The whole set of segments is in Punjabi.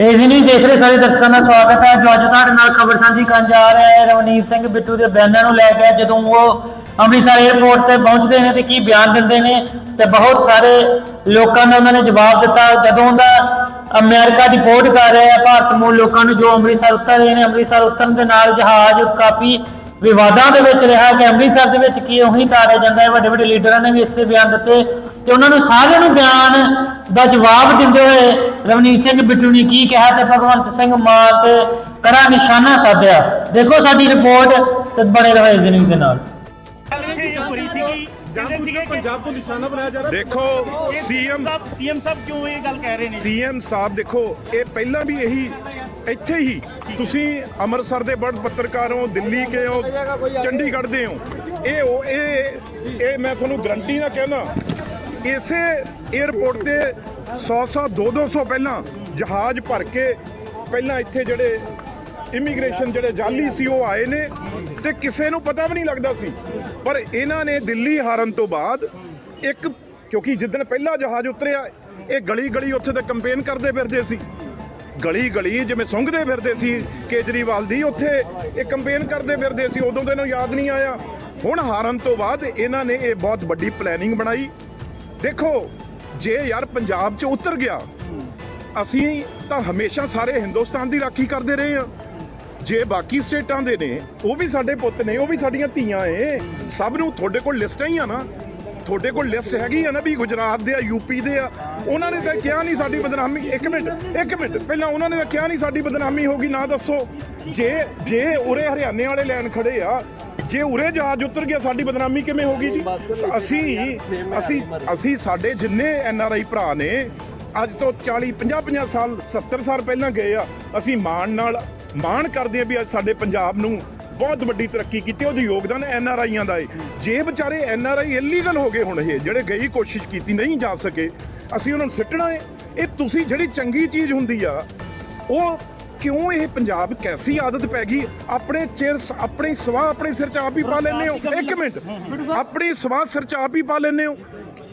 ਇਹ ਜੀ ਨਹੀਂ ਦੇਖ ਰਹੇ ਸਾਰੇ ਦਰਸ਼ਕਾਂ ਦਾ ਸਵਾਗਤ ਹੈ। ਜੋ ਅੱਜ ਤੁਹਾਡੇ ਨਾਲ ਖਬਰ ਸਾਂਝੀ ਕਰਨ ਜਾ ਰਿਹਾ ਹੈ, ਰਵਨੀਤ ਸਿੰਘ ਬਿੱਟੂ ਦੇ ਬਿਆਨਾਂ ਨੂੰ ਲੈ ਕੇ ਜਦੋਂ ਉਹ ਅੰਮ੍ਰਿਤਸਰ 에ਅਰਪੋਰਟ ਤੇ ਪਹੁੰਚਦੇ ਨੇ ਤੇ ਕੀ ਬਿਆਨ ਦਿੰਦੇ ਨੇ ਤੇ ਬਹੁਤ ਸਾਰੇ ਲੋਕਾਂ ਨੇ ਉਹਨਾਂ ਨੇ ਜਵਾਬ ਦਿੱਤਾ। ਜਦੋਂ ਦਾ ਅਮਰੀਕਾ ਰਿਪੋਰਟ ਕਰ ਰਿਹਾ ਹੈ, ਭਾਰਤ ਮੂਲ ਲੋਕਾਂ ਨੂੰ ਜੋ ਅੰਮ੍ਰਿਤਸਰ ਉਤਰ ਰਹੇ ਨੇ, ਅੰਮ੍ਰਿਤਸਰ ਉਤਰਨ ਦੇ ਨਾਲ ਜਹਾਜ਼ ਕਾਫੀ ਵਿਵਾਦਾਂ ਦੇ ਵਿੱਚ ਰਿਹਾ ਕਿ ਅੰਮ੍ਰਿਤਸਰ ਦੇ ਵਿੱਚ ਕੀ ਉਹੀ ਤਾਰਿਆ ਜਾਂਦਾ ਹੈ ਵੱਡੇ ਵੱਡੇ ਲੀਡਰਾਂ ਨੇ ਵੀ ਇਸ ਤੇ ਬਿਆਨ ਦਿੱਤੇ ਤੇ ਉਹਨਾਂ ਨੂੰ ਸਾਰਿਆਂ ਨੂੰ ਬਿਆਨ ਦਾ ਜਵਾਬ ਦਿੰਦੇ ਹੋਏ ਰਵਨੀਤ ਸਿੰਘ ਬਿੱਟੂ ਨੇ ਕੀ ਕਿਹਾ ਤੇ ਭਗਵੰਤ ਸਿੰਘ ਮਾਨ ਤੇ ਕੜਾ ਨਿਸ਼ਾਨਾ ਸਾਧਿਆ। ਦੇਖੋ ਸਾਡੀ ਰਿਪੋਰਟ ਤੇ ਬਣੇ ਰਹੋ ਇਸ ਨਿਊਜ਼ ਦੇ ਨਾਲ। ਪੰਜਾਬ ਤੋਂ ਨਿਸ਼ਾਨਾ ਬਣਾਇਆ ਜਾ ਰਿਹਾ ਦੇਖੋ ਸੀਐਮ ਸੀਐਮ ਸਾਹਿਬ ਕਿਉਂ ਇਹ ਗੱਲ ਕਹਿ ਰਹੇ ਨੇ? ਸੀਐਮ ਸਾਹਿਬ ਦੇਖੋ ਇਹ ਪਹਿਲਾਂ ਵੀ ਇਹੀ ਇੱਥੇ ਹੀ ਤੁਸੀਂ ਅੰਮ੍ਰਿਤਸਰ ਦੇ ਬੜ ਪੱਤਰਕਾਰ ਹੋ ਦਿੱਲੀ ਕੇ ਹੋ, ਚੰਡੀਗੜ੍ਹ ਦੇ ਹੋ, ਇਹ ਉਹ, ਇਹ ਇਹ ਮੈਂ ਤੁਹਾਨੂੰ ਗਰੰਟੀ ਨਾਲ ਕਹਿਣਾ, ਇਸੇ 에ਅਰਪੋਰਟ ਤੇ 100 100 200 200 ਪਹਿਲਾਂ ਜਹਾਜ਼ ਭਰ ਕੇ ਪਹਿਲਾਂ ਇੱਥੇ ਜਿਹੜੇ ਇਮੀਗ੍ਰੇਸ਼ਨ ਜਿਹੜੇ ਜਾਲੀ ਸੀ, ਉਹ ਆਏ ਨੇ ਤੇ ਕਿਸੇ ਨੂੰ ਪਤਾ ਵੀ ਨਹੀਂ ਲੱਗਦਾ ਸੀ। ਪਰ ਇਹਨਾਂ ਨੇ ਦਿੱਲੀ ਹਾਰਨ ਤੋਂ ਬਾਅਦ ਇੱਕ, ਕਿਉਂਕਿ ਜਿੱਦਣ ਪਹਿਲਾ ਜਹਾਜ਼ ਉਤਰਿਆ, ਇਹ ਗਲੀ ਗਲੀ ਉੱਥੇ ਤੇ ਕੰਪੇਨ ਕਰਦੇ ਫਿਰਦੇ ਸੀ। ਗਲੀ ਗਲੀ ਜਿਵੇਂ ਸੁੰਘਦੇ ਫਿਰਦੇ ਸੀ ਕੇਜਰੀਵਾਲ ਦੀ, ਉੱਥੇ ਇਹ ਕੰਪੇਨ ਕਰਦੇ ਫਿਰਦੇ ਸੀ, ਉਦੋਂ ਤੇ ਇਹਨੂੰ ਯਾਦ ਨਹੀਂ ਆਇਆ। ਹੁਣ ਹਾਰਨ ਤੋਂ ਬਾਅਦ ਇਹਨਾਂ ਨੇ ਇਹ ਬਹੁਤ ਵੱਡੀ ਪਲੈਨਿੰਗ ਬਣਾਈ। ਦੇਖੋ, ਜੇ ਯਾਰ ਪੰਜਾਬ 'ਚ ਉਤਰ ਗਿਆ, ਅਸੀਂ ਤਾਂ ਹਮੇਸ਼ਾ ਸਾਰੇ ਹਿੰਦੁਸਤਾਨ ਦੀ ਰਾਖੀ ਕਰਦੇ ਰਹੇ ਹਾਂ। ਜੇ ਬਾਕੀ ਸਟੇਟਾਂ ਦੇ ਨੇ, ਉਹ ਵੀ ਸਾਡੇ ਪੁੱਤ ਨੇ, ਉਹ ਵੀ ਸਾਡੀਆਂ ਧੀਆਂ ਏ ਸਭ ਨੂੰ ਤੁਹਾਡੇ ਕੋਲ ਲਿਸਟਾਂ ਹੀ ਆ ਨਾ। ਤੁਹਾਡੇ ਕੋਲ ਲਿਸਟ ਹੈਗੀ ਆ ਨਾ ਵੀ ਗੁਜਰਾਤ ਦੇ ਆ ਯੂਪੀ ਦੇ ਆ। ਉਹਨਾਂ ਨੇ ਤਾਂ ਕਿਹਾ ਨਹੀਂ ਸਾਡੀ ਬਦਨਾਮੀ। ਇੱਕ ਮਿੰਟ ਇੱਕ ਮਿੰਟ। ਪਹਿਲਾਂ ਉਹਨਾਂ ਨੇ ਤਾਂ ਕਿਹਾ ਨਹੀਂ ਸਾਡੀ ਬਦਨਾਮੀ ਹੋਗੀ ਨਾ ਦੱਸੋ। ਜੇ ਜੇ ਉਰੇ ਹਰਿਆਣੇ ਵਾਲੇ ਲੈਣ ਖੜੇ ਆ, ਜੇ ਉਰੇ ਜਹਾਜ਼ ਉਤਰ ਗਿਆ, ਸਾਡੀ ਬਦਨਾਮੀ ਕਿਵੇਂ ਹੋਗੀ ਜੀ? ਅਸੀਂ ਅਸੀਂ ਅਸੀਂ ਸਾਡੇ ਜਿੰਨੇ ਐਨ ਆਰ ਆਈ ਭਰਾ ਨੇ, ਅੱਜ ਤੋਂ 40 50 50 ਸਾਲ 70 ਸਾਲ ਪਹਿਲਾਂ ਗਏ ਆ। ਅਸੀਂ ਮਾਣ ਨਾਲ, ਮਾਣ ਕਰਦੇ ਆ ਵੀ ਅੱਜ ਸਾਡੇ ਪੰਜਾਬ ਨੂੰ ਬਹੁਤ ਵੱਡੀ ਤਰੱਕੀ ਕੀਤੀ, ਉਹਦਾ ਯੋਗਦਾਨ ਐਨ ਆਰ ਆਈਆਂ ਦਾ ਏ। ਜੇ ਵਿਚਾਰੇ ਐਨ ਆਰ ਆਈ ਇਲੀਗਲ ਹੋ ਗਏ ਹੁਣ ਇਹ, ਜਿਹੜੇ ਗਈ ਕੋਸ਼ਿਸ਼ ਕੀਤੀ ਨਹੀਂ ਜਾ ਸਕੇ, ਅਸੀਂ ਉਹਨਾਂ ਨੂੰ ਸਿੱਟਣਾ ਏ। ਇਹ ਤੁਸੀਂ ਜਿਹੜੀ ਚੰਗੀ ਚੀਜ਼ ਹੁੰਦੀ ਆ, ਉਹ ਕਿਉਂ ਇਹ ਪੰਜਾਬ ਕੈਸੀ ਆਦਤ ਪੈ ਗਈ? ਆਪਣੇ ਚਿਰ ਆਪਣੀ ਸਵਾਹ, ਆਪਣੇ ਸਿਰ ਚ ਆਪ ਹੀ ਪਾ ਲੈਂਦੇ ਹੋ। ਇੱਕ ਮਿੰਟ, ਆਪਣੀ ਸਵਾਹ ਸਿਰ ਚ ਆਪ ਹੀ ਪਾ ਲੈਂਦੇ ਹੋ।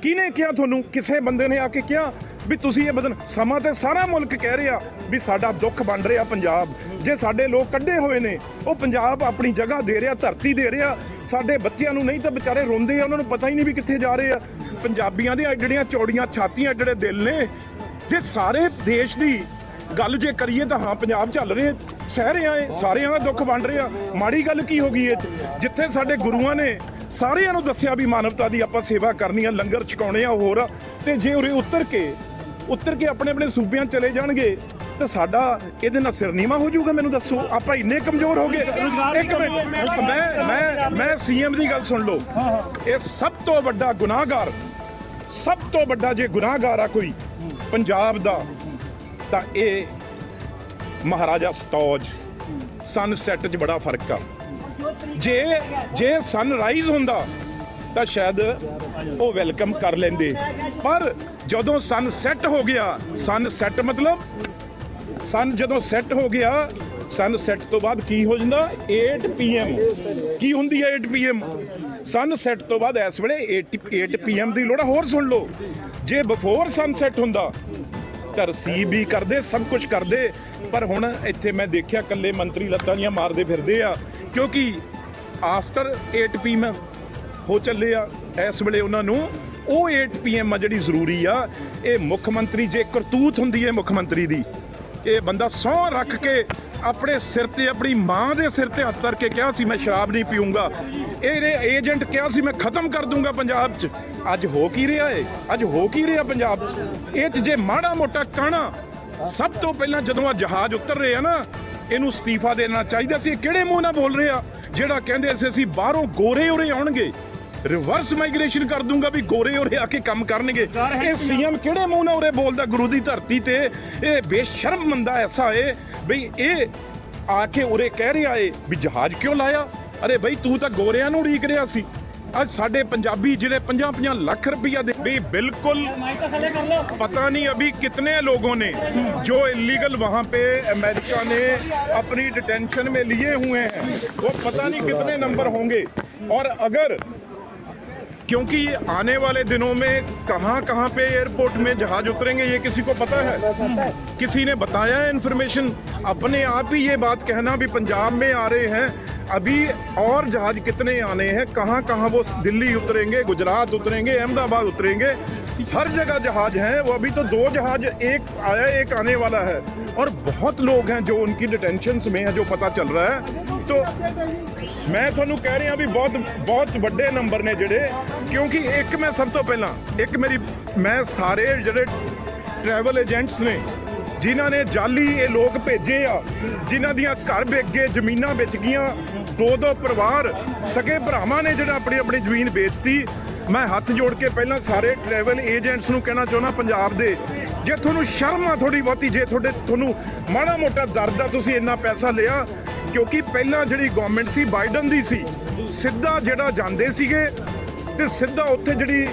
ਕਿਹਨੇ ਕਿਹਾ ਤੁਹਾਨੂੰ? ਕਿਸੇ ਬੰਦੇ ਨੇ ਆ ਕੇ ਕਿਹਾ ਵੀ ਤੁਸੀਂ ਇਹ ਬਦਲ ਸਮਾਂ ਤੇ ਸਾਰਾ ਮੁਲਕ ਕਹਿ ਰਿਹਾ ਵੀ ਸਾਡਾ ਦੁੱਖ ਬਣ ਰਿਹਾ ਪੰਜਾਬ। ਜੇ ਸਾਡੇ ਲੋਕ ਕੱਢੇ ਹੋਏ ਨੇ ਉਹ ਪੰਜਾਬ ਆਪਣੀ ਜਗ੍ਹਾ ਦੇ ਰਿਹਾ ਧਰਤੀ ਦੇ ਰਿਹਾ। ਸਾਡੇ ਬੱਚਿਆਂ ਨੂੰ ਨਹੀਂ ਤਾਂ ਵਿਚਾਰੇ ਰੋਂਦੇ ਆ ਉਹਨਾਂ ਨੂੰ ਪਤਾ ਹੀ ਨਹੀਂ ਵੀ ਕਿੱਥੇ ਜਾ ਰਹੇ ਆ। ਪੰਜਾਬੀਆਂ ਦੀਆਂ ਜਿਹੜੀਆਂ ਚੌੜੀਆਂ ਛਾਤੀਆਂ ਜਿਹੜੇ ਦਿਲ ਨੇ ਜੇ ਸਾਰੇ ਦੇਸ਼ ਦੀ ਗੱਲ ਜੇ ਕਰੀਏ ਤਾਂ ਹਾਂ ਪੰਜਾਬ ਚੱਲ ਰਹੇ ਸਹਿ ਰਿਹਾ ਏ ਸਾਰਿਆਂ ਦਾ ਦੁੱਖ ਵੰਡ ਰਿਹਾ। ਮਾੜੀ ਗੱਲ ਕੀ ਹੋ ਗਈ ਇਹ ਜਿੱਥੇ ਸਾਡੇ ਗੁਰੂਆਂ ਨੇ ਸਾਰਿਆਂ ਨੂੰ ਦੱਸਿਆ ਵੀ ਮਾਨਵਤਾ ਦੀ ਆਪਾਂ ਸੇਵਾ ਕਰਨੀ ਆ ਲੰਗਰ ਛਕਾਉਣੇ ਆ ਹੋਰ ਆ, ਤੇ ਜੇ ਉਰੇ ਉਤਰ ਕੇ ਉਤਰ ਕੇ ਆਪਣੇ ਆਪਣੇ ਸੂਬਿਆਂ ਚਲੇ ਜਾਣਗੇ ਤੇ ਸਾਡਾ ਇਹਦੇ ਨਾਲ ਸਿਰ ਨੀਵਾ ਹੋ ਜਾਊਗਾ ਮੈਨੂੰ ਦੱਸੋ। ਆਪਾਂ ਇੰਨੇ ਕਮਜ਼ੋਰ ਹੋ ਗਏ। ਇੱਕ ਮਿੰਟ। ਮੈਂ ਮੈਂ ਮੈਂ ਸੀਐਮ ਦੀ ਗੱਲ ਸੁਣ ਲਓ। ਇਹ ਸਭ ਤੋਂ ਵੱਡਾ ਗੁਨਾਹਗਾਰ ਸਭ ਤੋਂ ਵੱਡਾ ਜੇ ਗੁਨਾਹਗਾਰ ਆ ਕੋਈ ਪੰਜਾਬ ਦਾ ਤਾਂ ਇਹ ਮਹਾਰਾਜਾ ਸਤੌਜ ਸਨਸੈਟ 'ਚ ਬੜਾ ਫ਼ਰਕ ਆ। ਜੇ ਜੇ ਸਨਰਾਈਜ਼ ਹੁੰਦਾ ਤਾਂ ਸ਼ਾਇਦ ਉਹ ਵੈਲਕਮ ਕਰ ਲੈਂਦੇ। ਪਰ ਜਦੋਂ ਸਨ ਸੈੱਟ ਹੋ ਗਿਆ ਸਨ ਸੈੱਟ ਮਤਲਬ ਸਨ ਜਦੋਂ ਸੈੱਟ ਹੋ ਗਿਆ, ਸਨ ਸੈੱਟ ਤੋਂ ਬਾਅਦ ਕੀ ਹੋ ਜਾਂਦਾ? 8 ਪੀਐਮ ਕੀ ਹੁੰਦੀ ਹੈ 8 ਪੀਐਮ ਸਨ ਸੈੱਟ ਤੋਂ ਬਾਅਦ ਇਸ ਵੇਲੇ 8 8 ਪੀਐਮ ਦੀ ਲੋੜ ਹੋਰ ਸੁਣ ਲਓ, ਜੇ ਬਿਫੋਰ ਸਨ ਸੈੱਟ ਹੁੰਦਾ, ਤਾਂ ਰਸੀਬ ਵੀ ਕਰਦੇ, ਸਭ ਕੁਝ ਕਰਦੇ, ਪਰ ਹੁਣ ਇੱਥੇ ਮੈਂ ਦੇਖਿਆ ਕੱਲੇ ਮੰਤਰੀ ਲੱਤਾਂ ਦੀਆਂ ਮਾਰਦੇ ਫਿਰਦੇ ਆ, ਕਿਉਂਕਿ ਆਫਟਰ 8 ਪੀਐਮ ਹੋ ਚੱਲੇ ਆ, ਇਸ ਵੇਲੇ ਉਹਨਾਂ ਨੂੰ ਉਹ 8 ਪੀਐਮ ਆ ਜਿਹੜੀ ਜ਼ਰੂਰੀ ਆ, ਇਹ ਮੁੱਖ ਮੰਤਰੀ, ਜੇ ਕਰਤੂਤ ਹੁੰਦੀ ਹੈ ਮੁੱਖ ਮੰਤਰੀ ਦੀ ਇਹ ਬੰਦਾ ਸਹੁੰ ਰੱਖ ਕੇ ਆਪਣੇ ਸਿਰ ਤੇ, ਆਪਣੀ ਮਾਂ ਦੇ ਸਿਰ ਤੇ ਹੱਥ ਧਰ ਕੇ ਕਿਹਾ ਸੀ, ਮੈਂ ਸ਼ਰਾਬ ਨਹੀਂ ਪੀਊਂਗਾ। ਇਹਨੇ ਏਜੰਟ ਕਿਹਾ ਸੀ, ਮੈਂ ਖਤਮ ਕਰ ਦੂੰਗਾ ਪੰਜਾਬ 'ਚ। ਅੱਜ ਹੋ ਕੀ ਰਿਹਾ ਏ? ਅੱਜ ਹੋ ਕੀ ਰਿਹਾ ਪੰਜਾਬ 'ਚ? ਇਹ 'ਚ ਜੇ ਮਾੜਾ ਮੋਟਾ ਕਾਣਾ, ਸਭ ਤੋਂ ਪਹਿਲਾਂ ਜਦੋਂ ਆ ਜਹਾਜ਼ ਉਤਰ ਰਹੇ ਆ ਨਾ, ਇਹਨੂੰ ਅਸਤੀਫਾ ਦੇਣਾ ਚਾਹੀਦਾ ਸੀ। ਇਹ ਕਿਹੜੇ ਮੂੰਹ ਨਾਲ ਬੋਲ ਰਹੇ? ਆ ਜਿਹੜਾ ਕਹਿੰਦੇ ਸੀ, ਅਸੀਂ ਬਾਹਰੋਂ ਗੋਰੇ ਉਰੇ ਆਉਣਗੇ। ਰਿਵਰਸ ਮਾਈਗ੍ਰੇਸ਼ਨ ਕਰ ਦੂੰਗਾ ਵੀ ਗੋਰੇ ਉਰੇ ਆ ਕੇ ਕੰਮ ਕਰਨਗੇ। ਇਹ ਸੀਐਮ ਕਿਹੜੇ ਮੂੰਹ ਨਾਲ ਉਰੇ ਬੋਲਦਾ ਗੁਰੂ ਦੀ ਧਰਤੀ ਤੇ? ਇਹ ਬੇਸ਼ਰਮ ਬੰਦਾ ਐਸਾ ਏ ਬਈ ਇਹ ਆ ਕੇ ਉਰੇ ਕਹਿ ਰਿਹਾ ਏ ਵੀ ਜਹਾਜ਼ ਕਿਉਂ ਲਾਇਆ? ਅਰੇ ਬਈ ਤੂੰ ਤਾਂ ਗੋਰਿਆਂ ਨੂੰ ਰੀਕ ਰਿਹਾ ਸੀ। ਅੱਜ ਸਾਡੇ ਪੰਜਾਬੀ ਜਿਹੜੇ 50-50 ਲੱਖ ਰੁਪਇਆ ਦੇ ਵੀ ਬਿਲਕੁਲ ਪਤਾ नहीं ਅਭੀ कितने लोगों ਨੇ ਜੋ ਇਲੀਗਲ वहाँ ਪੇ अमेरिका ਨੇ ਆਪਣੀ ਡਿਟੈਂਸ਼ਨ में लिए हुए हैं वो पता नहीं कितने नंबर होंगे और अगर क्योंकि आने वाले दिनों में कहाँ कहाँ पे एयरपोर्ट में जहाज़ उतरेंगे, ये किसी को पता है? किसी ने बताया है इन्फॉर्मेशन अपने आप ही ये बात कहना भी पंजाब में आ रहे हैं। अभी और जहाज़ कितने आने हैं? कहाँ कहाँ वो दिल्ली उतरेंगे, गुजरात उतरेंगे, अहमदाबाद उतरेंगे? हर जगह जहाज़ हैं, वो अभी तो दो जहाज़, एक आया, एक आने वाला है। और बहुत लोग हैं जो उनकी डिटेंशन में है, जो पता चल रहा है। तो ਮੈਂ ਤੁਹਾਨੂੰ ਕਹਿ ਰਿਹਾ ਵੀ ਬਹੁਤ ਬਹੁਤ ਵੱਡੇ ਨੰਬਰ ਨੇ ਜਿਹੜੇ, ਕਿਉਂਕਿ ਇੱਕ ਮੈਂ ਸਭ ਤੋਂ ਪਹਿਲਾਂ, ਇੱਕ ਮੇਰੀ, ਮੈਂ ਸਾਰੇ ਜਿਹੜੇ ਟਰੈਵਲ ਏਜੰਟਸ ਨੇ, ਜਿਨ੍ਹਾਂ ਨੇ ਜਾਲੀ ਇਹ ਲੋਕ ਭੇਜੇ ਆ, ਜਿਨ੍ਹਾਂ ਦੀਆਂ ਘਰ ਵਿਕ ਗਏ ਜ਼ਮੀਨਾਂ ਵੇਚ ਗਈਆਂ, ਦੋ ਦੋ ਪਰਿਵਾਰ ਸਕੇ ਭਰਾਵਾਂ ਨੇ ਜਿਹੜਾ ਆਪਣੀ ਆਪਣੀ ਜ਼ਮੀਨ ਵੇਚਤੀ। ਮੈਂ ਹੱਥ ਜੋੜ ਕੇ ਪਹਿਲਾਂ ਸਾਰੇ ਟਰੈਵਲ ਏਜੰਟਸ ਨੂੰ ਕਹਿਣਾ ਚਾਹੁੰਦਾ ਪੰਜਾਬ ਦੇ, ਜੇ ਤੁਹਾਨੂੰ ਸ਼ਰਮ ਆ ਥੋੜੀ ਬਹੁਤੀ, ਜੇ ਤੁਹਾਡੇ, ਤੁਹਾਨੂੰ ਮਾੜਾ ਮੋਟਾ ਦਰਦ ਆ, ਤੁਸੀਂ ਇੰਨਾ ਪੈਸਾ ਲਿਆ ਕਿਉਂਕਿ ਪਹਿਲਾਂ ਜਿਹੜੀ ਗਵਰਨਮੈਂਟ ਸੀ ਬਾਈਡਨ ਦੀ ਸੀ, ਸਿੱਧਾ ਜਿਹੜਾ ਜਾਂਦੇ ਸੀਗੇ ਤੇ ਸਿੱਧਾ ਉੱਥੇ ਜਿਹੜੀ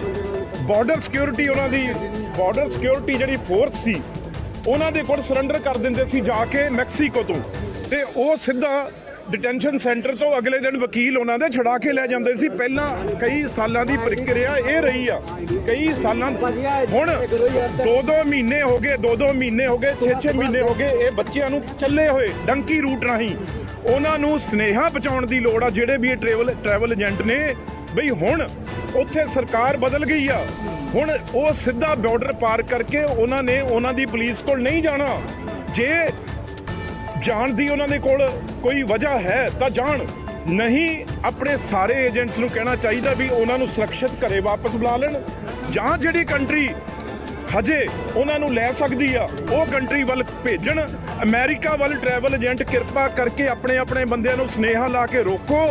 ਬਾਰਡਰ ਸਿਕਿਉਰਿਟੀ ਉਹਨਾਂ ਦੀ ਬਾਰਡਰ ਸਿਕਿਉਰਿਟੀ ਜਿਹੜੀ ਫੋਰਸ ਸੀ, ਉਹਨਾਂ ਦੇ ਕੋਲ ਸਰੈਂਡਰ ਕਰ ਦਿੰਦੇ ਸੀ ਜਾ ਕੇ ਮੈਕਸੀਕੋ ਤੋਂ। ਤੇ ਉਹ ਸਿੱਧਾ ਡਿਟੈਂਸ਼ਨ ਸੈਂਟਰ ਤੋਂ ਅਗਲੇ ਦਿਨ ਵਕੀਲ ਉਹਨਾਂ ਦੇ ਛੁਡਾ ਕੇ ਲੈ ਜਾਂਦੇ ਸੀ। ਪਹਿਲਾਂ ਕਈ ਸਾਲਾਂ ਦੀ ਪ੍ਰਕਿਰਿਆ ਇਹ ਰਹੀ ਆ। ਕਈ ਸਾਲਾਂ ਹੁਣ ਦੋ ਦੋ ਮਹੀਨੇ ਹੋ ਗਏ ਦੋ ਦੋ ਮਹੀਨੇ ਹੋ ਗਏ 6-6 ਮਹੀਨੇ ਹੋ ਗਏ, ਇਹ ਬੱਚਿਆਂ ਨੂੰ ਚੱਲੇ ਹੋਏ ਡੰਕੀ ਰੂਟ ਰਾਹੀਂ। ਉਹਨਾਂ ਨੂੰ ਸਨੇਹਾ ਪਹੁੰਚਾਉਣ ਦੀ ਲੋੜ ਆ, ਜਿਹੜੇ ਵੀ ਇਹ ਟਰੈਵਲ ਟਰੈਵਲ ਏਜੰਟ ਨੇ। ਬਈ ਹੁਣ ਉੱਥੇ ਸਰਕਾਰ ਬਦਲ ਗਈ ਆ। ਹੁਣ ਉਹ ਸਿੱਧਾ ਬਾਰਡਰ ਪਾਰ ਕਰਕੇ ਉਹਨਾਂ ਨੇ ਉਹਨਾਂ ਦੀ ਪੁਲਿਸ ਕੋਲ ਨਹੀਂ ਜਾਣਾ। ਜੇ ਜਾਣ ਦੀ ਉਹਨਾਂ ਦੇ ਕੋਲ ਕੋਈ ਵਜ੍ਹਾ ਹੈ ਤਾਂ ਜਾਣ। ਨਹੀਂ, ਆਪਣੇ ਸਾਰੇ ਏਜੰਟਸ ਨੂੰ ਕਹਿਣਾ ਚਾਹੀਦਾ ਵੀ ਉਹਨਾਂ ਨੂੰ ਸੁਰੱਖਿਅਤ ਘਰੇ ਵਾਪਸ ਬੁਲਾ ਲੈਣ। ਜਾਂ ਜਿਹੜੀ ਕੰਟਰੀ ਹਜੇ ਉਹਨਾਂ ਨੂੰ ਲੈ ਸਕਦੀ ਆ, ਉਹ ਕੰਟਰੀ ਵੱਲ ਭੇਜਣ। ਅਮਰੀਕਾ ਵੱਲ ਟਰੈਵਲ ਏਜੰਟ ਕਿਰਪਾ ਕਰਕੇ ਆਪਣੇ ਆਪਣੇ ਬੰਦਿਆਂ ਨੂੰ ਸਨੇਹਾ ਲਾ ਕੇ ਰੋਕੋ,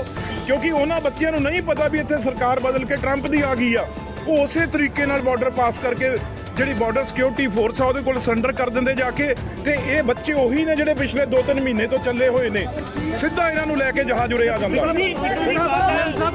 ਕਿਉਂਕਿ ਉਹਨਾਂ ਬੱਚਿਆਂ ਨੂੰ ਨਹੀਂ ਪਤਾ ਵੀ ਇੱਥੇ ਸਰਕਾਰ ਬਦਲ ਕੇ ਟਰੰਪ ਦੀ ਆ ਗਈ ਆ। ਉਹ ਉਸੇ ਤਰੀਕੇ ਨਾਲ ਬਾਰਡਰ ਪਾਸ ਕਰਕੇ ਜਿਹੜੀ ਬਾਰਡਰ ਸਿਕਿਉਰਿਟੀ ਫੋਰਸ ਆ, ਉਹਦੇ ਕੋਲ ਸਰੈਂਡਰ ਕਰ ਦਿੰਦੇ ਜਾ ਕੇ ਤੇ ਇਹ ਬੱਚੇ ਉਹੀ ਨੇ ਜਿਹੜੇ ਪਿਛਲੇ 2-3 ਮਹੀਨੇ ਤੋਂ ਚੱਲੇ ਹੋਏ ਨੇ। ਸਿੱਧਾ ਇਹਨਾਂ ਨੂੰ ਲੈ ਕੇ ਜਹਾਜ਼ ਉਰੇ ਆ ਜਾਂਦਾ